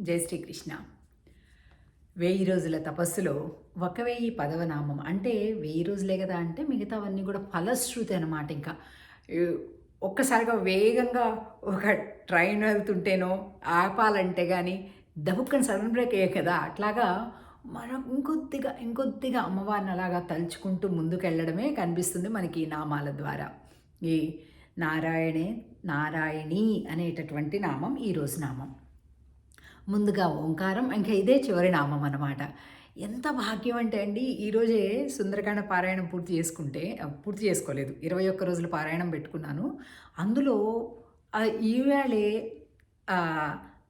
జై శ్రీకృష్ణ. వెయ్యి రోజుల తపస్సులో ఒక వెయ్యి పదవ నామం అంటే వెయ్యి రోజులే కదా అంటే మిగతావన్నీ కూడా ఫలశ్రుతి అనమాట ఇంకా. ఒక్కసారిగా వేగంగా ఒక ట్రైన్ వెళ్తుంటేనో ఆపాలంటే కానీ దబుక్కని సడన్ బ్రేక్ అయ్యే కదా. అట్లాగా మనం ఇంకొద్దిగా ఇంకొద్దిగా అమ్మవారిని అలాగా తలుచుకుంటూ ముందుకెళ్ళడమే కనిపిస్తుంది మనకి ఈ నామాల ద్వారా. ఈ నారాయణే నారాయణి అనేటటువంటి నామం ఈరోజు నామం. ముందుగా ఓంకారం ఇంకా ఇదే చివరి నామం అన్నమాట. ఎంత భాగ్యం అంటే అండి ఈరోజే సుందరకాండ పారాయణం పూర్తి చేసుకుంటే పూర్తి చేసుకోలేదు. ఇరవై ఒక్క రోజులు పారాయణం పెట్టుకున్నాను. అందులో ఈవేళే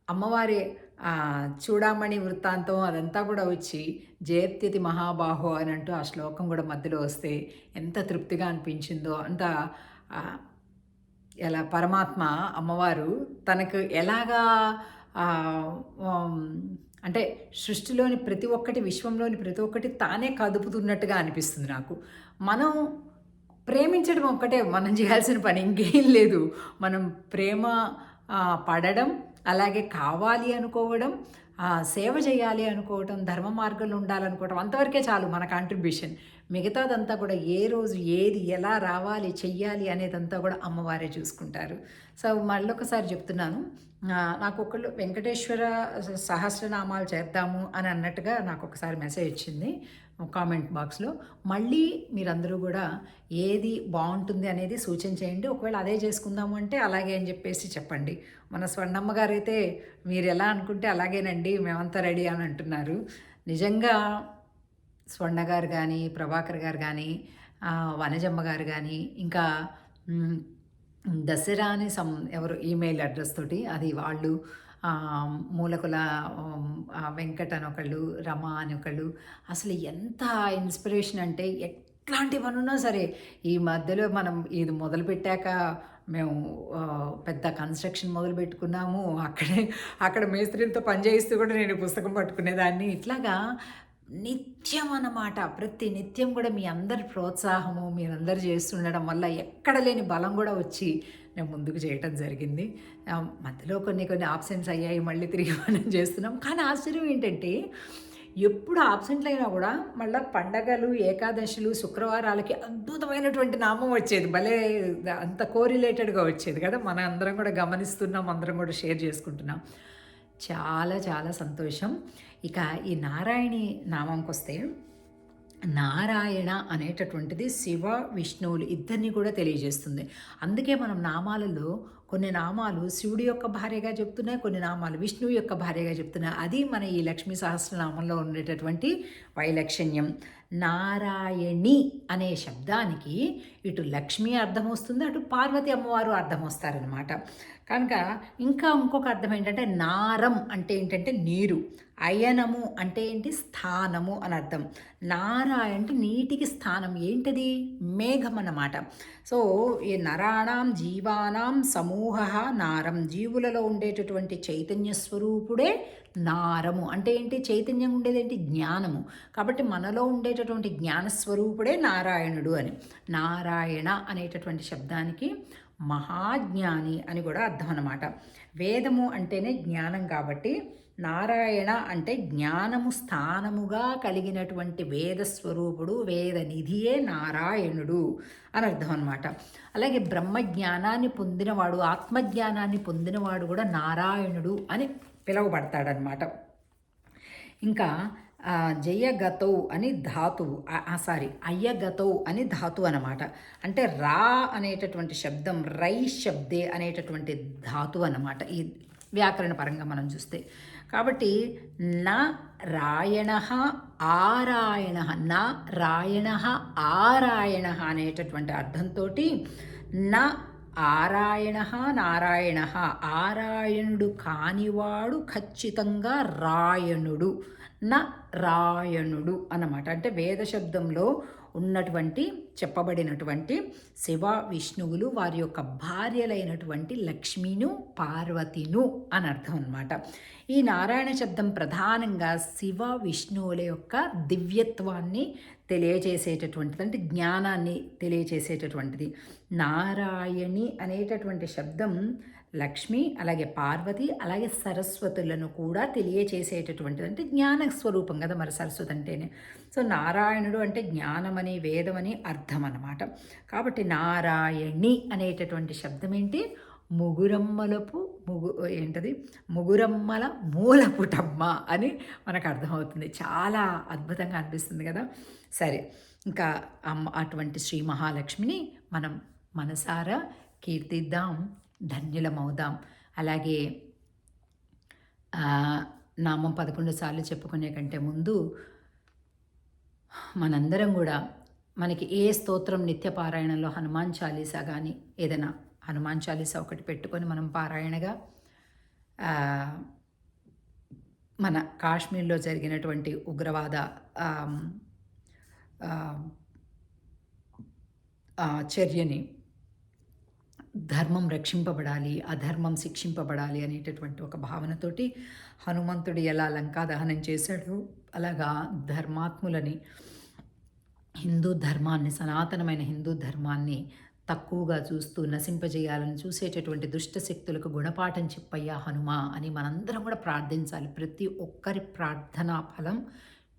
అమ్మవారి చూడామణి వృత్తాంతం అదంతా కూడా వచ్చి జయత్యతి మహాబాహో అని అంటూ ఆ శ్లోకం కూడా మధ్యలో వస్తే ఎంత తృప్తిగా అనిపించిందో అంత ఎలా పరమాత్మ అమ్మవారు తనకు ఎలాగా అంటే సృష్టిలోని ప్రతి ఒక్కటి విశ్వంలోని ప్రతి ఒక్కటి తానే కదుపుతున్నట్టుగా అనిపిస్తుంది నాకు. మనం ప్రేమించడం ఒక్కటే మనం చేయాల్సిన పని ఇంకేం లేదు. మనం ప్రేమ పడడం అలాగే కావాలి అనుకోవడం సేవ చేయాలి అనుకోవటం ధర్మ మార్గంలో ఉండాలనుకోవటం అంతవరకే చాలు మన కాంట్రిబ్యూషన్ మిగతాదంతా కూడా ఏ రోజు ఏది ఎలా రావాలి చెయ్యాలి అనేదంతా కూడా అమ్మవారే చూసుకుంటారు. సో మళ్ళొకసారి చెప్తున్నాను. నాకు ఒకళ్ళు వెంకటేశ్వర సహస్రనామాలు చేద్దాము అని అన్నట్టుగా నాకు ఒకసారి మెసేజ్ వచ్చింది. కామెంట్ బాక్స్లో. మళ్ళీ మీరందరూ కూడా ఏది బాగుంటుంది అనేది సూచన చేయండి. ఒకవేళ అదే చేసుకుందాము అంటే అలాగే అని చెప్పేసి చెప్పండి. మన స్వర్ణమ్మ గారు అయితే మీరు ఎలా అనుకుంటే అలాగేనండి మేమంతా రెడీ అని అంటున్నారు. నిజంగా స్వర్ణ గారు కానీ ప్రభాకర్ గారు కానీ వనజమ్మ గారు కానీ ఇంకా దసరా అని సం ఎవరు ఈమెయిల్ అడ్రస్ తోటి అది వాళ్ళు మూలకుల వెంకట వెంకట్ అని ఒకళ్ళు రమ అని ఒకళ్ళు అసలు ఎంత ఇన్స్పిరేషన్ అంటే ఎట్లాంటివన్నీ ఉన్నా సరే ఈ మధ్యలో మనం ఇది మొదలుపెట్టాక మేము పెద్ద కన్స్ట్రక్షన్ మొదలు పెట్టుకున్నాము. అక్కడే అక్కడ మేస్త్రీలతో పనిచేయిస్తూ కూడా నేను పుస్తకం పట్టుకునేదాన్ని. ఇట్లాగా నిత్యం అన్నమాట. ప్రతి నిత్యం కూడా మీ అందరి ప్రోత్సాహము మీరందరూ చేస్తుండడం వల్ల ఎక్కడ లేని బలం కూడా వచ్చి నేను ముందుకు చేయటం జరిగింది. మధ్యలో కొన్ని కొన్ని ఆబ్సెంట్స్ అయ్యాయి మళ్ళీ తిరిగి మనం చేస్తున్నాం. కానీ ఆశ్చర్యం ఏంటంటే ఎప్పుడు ఆబ్సెంట్లు అయినా కూడా మళ్ళీ పండగలు ఏకాదశులు శుక్రవారాలకి అద్భుతమైనటువంటి నామం వచ్చేది. భలే అంత కోరిలేటెడ్గా వచ్చేది కదా. మన అందరం కూడా గమనిస్తున్నాం అందరం కూడా షేర్ చేసుకుంటున్నాం. చాలా చాలా సంతోషం. ఇక ఈ నారాయణి నామంకి వస్తే నారాయణ అనేటటువంటిది శివ విష్ణువులు ఇద్దరిని కూడా తెలియజేస్తుంది. అందుకే మనం నామాలలో కొన్ని నామాలు శివుడి యొక్క భార్యగా చెప్తున్నాయి కొన్ని నామాలు విష్ణువు యొక్క భార్యగా చెప్తున్నాయి. అది మన ఈ లక్ష్మీ సహస్రనామంలో ఉండేటటువంటి వైలక్షణ్యం. నారాయణి అనే శబ్దానికి ఇటు లక్ష్మి అర్థం వస్తుంది అటు పార్వతి అమ్మవారు అర్థం వస్తారనమాట కనుక ఇంకా ఇంకొక అర్థం ఏంటంటే నారం అంటే ఏంటంటే నీరు. అయనము అంటే ఏంటి? స్థానము అని అర్థం. నార అంటే నీటికి స్థానం. ఏంటది? మేఘం అన్నమాట. సో ఈ నరాణం జీవానాం సమూహ నారం జీవులలో ఉండేటటువంటి చైతన్య స్వరూపుడే నారము. అంటే ఏంటి? చైతన్యం ఉండేది ఏంటి? జ్ఞానము. కాబట్టి మనలో ఉండేటటువంటి జ్ఞానస్వరూపుడే నారాయణుడు అని. నారాయణ అనేటటువంటి శబ్దానికి మహాజ్ఞాని అని కూడా అర్థం అన్నమాట. వేదము అంటేనే జ్ఞానం కాబట్టి నారాయణ అంటే జ్ఞానము స్థానముగా కలిగినటువంటి వేద స్వరూపుడు వేద నిధియే నారాయణుడు అని అర్థం అనమాట అలాగే బ్రహ్మజ్ఞానాన్ని పొందినవాడు ఆత్మజ్ఞానాన్ని పొందినవాడు కూడా నారాయణుడు అని పిలువబడతాడనమాట ఇంకా జయగతౌ అని ధాతువు సారీ అయ్యగతౌ అని ధాతువు అనమాట అంటే రా అనేటటువంటి శబ్దం రై శబ్దే అనేటటువంటి ధాతువు అనమాట ఈ వ్యాకరణ పరంగా మనం చూస్తే. కాబట్టి నా రాయణ ఆరాయణ. నా రాయణ ఆరాయణ అనేటటువంటి అర్థంతో నా ఆరాయణ నారాయణ. ఆరాయణుడు కానివాడు ఖచ్చితంగా రాయణుడు. నా రాయణుడు అన్నమాట. అంటే వేద శబ్దంలో ఉన్నటువంటి చెప్పబడినటువంటి శివ విష్ణువులు వారి యొక్క భార్యలైనటువంటి లక్ష్మిను పార్వతిను అని అర్థం అనమాట ఈ నారాయణ శబ్దం ప్రధానంగా శివ విష్ణువుల యొక్క దివ్యత్వాన్ని తెలియజేసేటటువంటిది అంటే జ్ఞానాన్ని తెలియజేసేటటువంటిది. నారాయణి అనేటటువంటి శబ్దం లక్ష్మి అలాగే పార్వతి అలాగే సరస్వతులను కూడా తెలియచేసేటటువంటిది అంటే జ్ఞాన స్వరూపం కదా మరి సరస్వతి అంటేనే. సో నారాయణుడు అంటే జ్ఞానమని వేదమని అర్థం అన్నమాట కాబట్టి నారాయణి అనేటటువంటి శబ్దం ఏంటి? ముగురమ్మలపు ముగు ఏంటది? ముగురమ్మల మూలపుటమ్మ అని మనకు అర్థమవుతుంది. చాలా అద్భుతంగా అనిపిస్తుంది కదా? సరే ఇంకా అమ్మ అటువంటి శ్రీ మహాలక్ష్మిని మనం మనసారా కీర్తిద్దాం ధన్యులమవుదాం. అలాగే నామం పదకొండు సార్లు చెప్పుకునే కంటే ముందు మనందరం కూడా మనకి ఏ స్తోత్రం నిత్యపారాయణంలో హనుమాన్ చాలీసా కానీ ఏదైనా హనుమాన్ చాలీసా ఒకటి పెట్టుకొని మనం పారాయణగా మన కాశ్మీర్లో జరిగినటువంటి ఉగ్రవాద చర్యని ధర్మం రక్షింపబడాలి అధర్మం శిక్షింపబడాలి అనేటటువంటి ఒక భావనతోటి హనుమంతుడు ఎలా లంకా దహనం చేశాడు అలాగా ధర్మాత్ములని హిందూ ధర్మాన్ని సనాతనమైన హిందూ ధర్మాన్ని తక్కువగా చూస్తూ నశింపజేయాలని చూసేటటువంటి దుష్ట శక్తులకు గుణపాఠం చెప్పయ్యా హనుమ అని మనందరం కూడా ప్రార్థించాలి. ప్రతి ఒక్కరి ప్రార్థనా ఫలం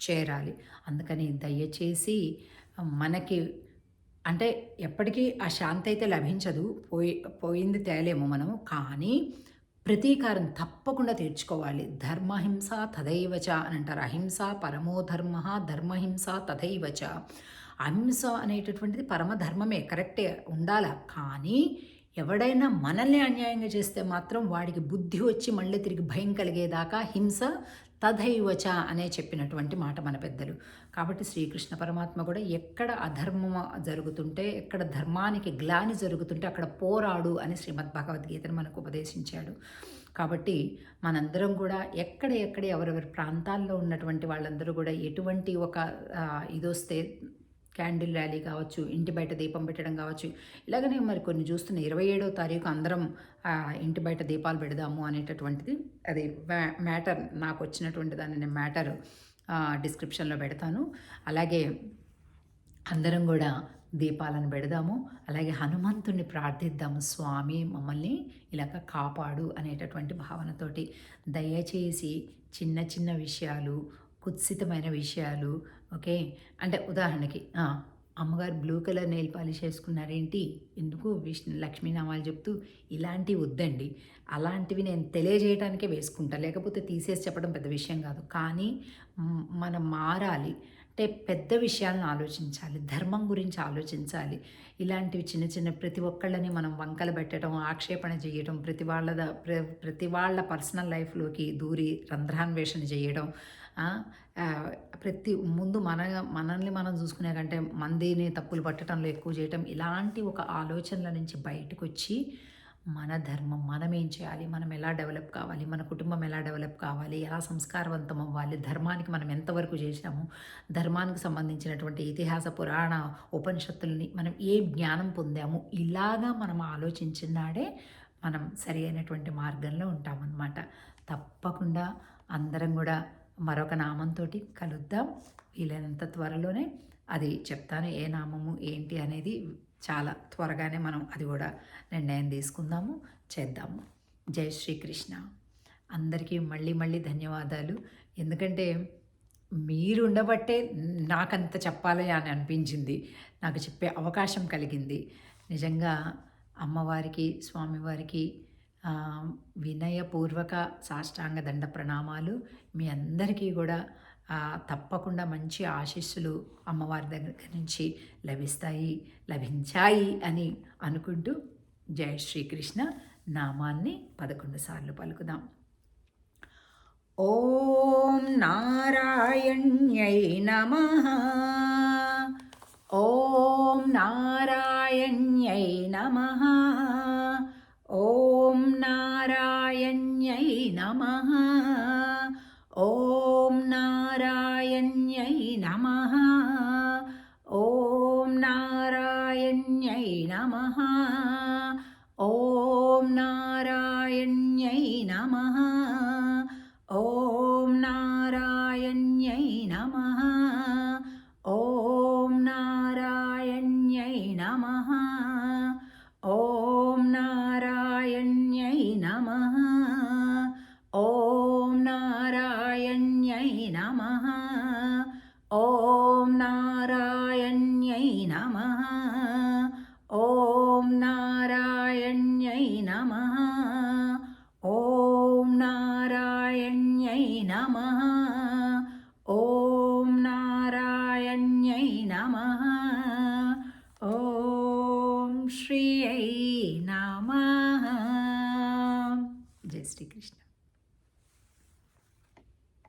చేరాలి. అందుకని దయచేసి మనకి అంటే ఎప్పటికీ ఆ శాంతి అయితే లభించదు. పోయి పోయింది తేలేము మనము. కానీ ప్రతీకారం తప్పకుండా తీర్చుకోవాలి. ధర్మహింస తదైవచ అని అంటారు. అహింస పరమో ధర్మ ధర్మహింస తదైవచ అహింస అనేటటువంటిది పరమధర్మమే కరెక్టే ఉండాల? కానీ ఎవడైనా మనల్ని అన్యాయంగా చేస్తే మాత్రం వాడికి బుద్ధి వచ్చి మళ్ళీ తిరిగి భయం కలిగేదాకా హింస తథైవచ అనే చెప్పినటువంటి మాట మన పెద్దలు. కాబట్టి శ్రీకృష్ణ పరమాత్మ కూడా ఎక్కడ అధర్మం జరుగుతుంటే ఎక్కడ ధర్మానికి గ్లాని జరుగుతుంటే అక్కడ పోరాడు అని శ్రీమద్ భగవద్గీతను మనకు ఉపదేశించాడు. కాబట్టి మనందరం కూడా ఎక్కడ ఎక్కడ ఎవరెవరి ప్రాంతాల్లో ఉన్నటువంటి వాళ్ళందరూ కూడా ఎటువంటి ఒక ఇదొస్తే క్యాండిల్ ర్యాలీ కావచ్చు ఇంటి బయట దీపం పెట్టడం కావచ్చు. ఇలాగనే మరి కొన్ని చూస్తున్న ఇరవై ఏడో తారీఖు అందరం ఇంటి బయట దీపాలు పెడదాము అనేటటువంటిది అది మ్యాటర్ నాకు వచ్చినటువంటి దాన్ని నేను మ్యాటర్ డిస్క్రిప్షన్లో పెడతాను. అలాగే అందరం కూడా దీపాలను పెడదాము. అలాగే హనుమంతుణ్ణి ప్రార్థిద్దాము స్వామి మమ్మల్ని ఇలాగ కాపాడు అనేటటువంటి భావనతోటి. దయచేసి చిన్న చిన్న విషయాలు కుత్సితమైన విషయాలు ఓకే? అంటే ఉదాహరణకి అమ్మగారు బ్లూ కలర్ నెయిల్ పాలిష్ వేసుకున్నారేంటి ఎందుకు విష్ణు లక్ష్మీనామాలు చెప్తూ ఇలాంటివి వద్దండి. అలాంటివి నేను తెలియజేయడానికే వేసుకుంటా. లేకపోతే తీసేసి చెప్పడం పెద్ద విషయం కాదు. కానీ మనం మారాలి. అంటే పెద్ద విషయాలను ఆలోచించాలి. ధర్మం గురించి ఆలోచించాలి. ఇలాంటివి చిన్న చిన్న ప్రతి ఒక్కళ్ళని మనం వంకలు పెట్టడం ఆక్షేపణ చేయడం ప్రతి వాళ్ళ ప్రతి వాళ్ళ పర్సనల్ లైఫ్లోకి దూరి రంధ్రాన్వేషణ చేయడం ప్రతి ముందు మన మనల్ని మనం చూసుకునే కంటే మందిని తప్పులు పట్టడంలో ఎక్కువ చేయటం ఇలాంటి ఒక ఆలోచనల నుంచి బయటకు వచ్చి మన ధర్మం మనం ఏం చేయాలి మనం ఎలా డెవలప్ కావాలి మన కుటుంబం ఎలా డెవలప్ కావాలి ఎలా సంస్కారవంతం అవ్వాలి ధర్మానికి మనం ఎంతవరకు చేసాము ధర్మానికి సంబంధించినటువంటి ఇతిహాస పురాణ ఉపనిషత్తుల్ని మనం ఏ జ్ఞానం పొందాము ఇలాగా మనం ఆలోచించినాడే మనం సరి అయినటువంటి మార్గంలో ఉంటామన్నమాట. తప్పకుండా అందరం కూడా మరొక నామంతో కలుద్దాం. వీలైనంత త్వరలోనే అది చెప్తాను ఏ నామము ఏంటి అనేది చాలా త్వరగానే మనం అది కూడా నిర్ణయం తీసుకుందాము చేద్దాము. జై శ్రీకృష్ణ. అందరికీ మళ్ళీ మళ్ళీ ధన్యవాదాలు. ఎందుకంటే మీరు ఉండబట్టే నాకంత చెప్పాలి అని అనిపించింది. నాకు చెప్పే అవకాశం కలిగింది. నిజంగా అమ్మవారికి స్వామివారికి వినయపూర్వక సాష్టాంగ దండ ప్రణామాలు. మీ అందరికీ కూడా తప్పకుండా మంచి ఆశీస్సులు అమ్మవారి దగ్గర నుంచి లభిస్తాయి లభించాయి అని అనుకుంటూ జయ శ్రీకృష్ణ నామాన్ని పదకొండు సార్లు పలుకుదాం. ఓం నారాయణ్యై నమ. ఓం నారాయణ్యై నమ. ॐ नारायण्यै नमः ॐ నమః ఓం నారాయణ్యై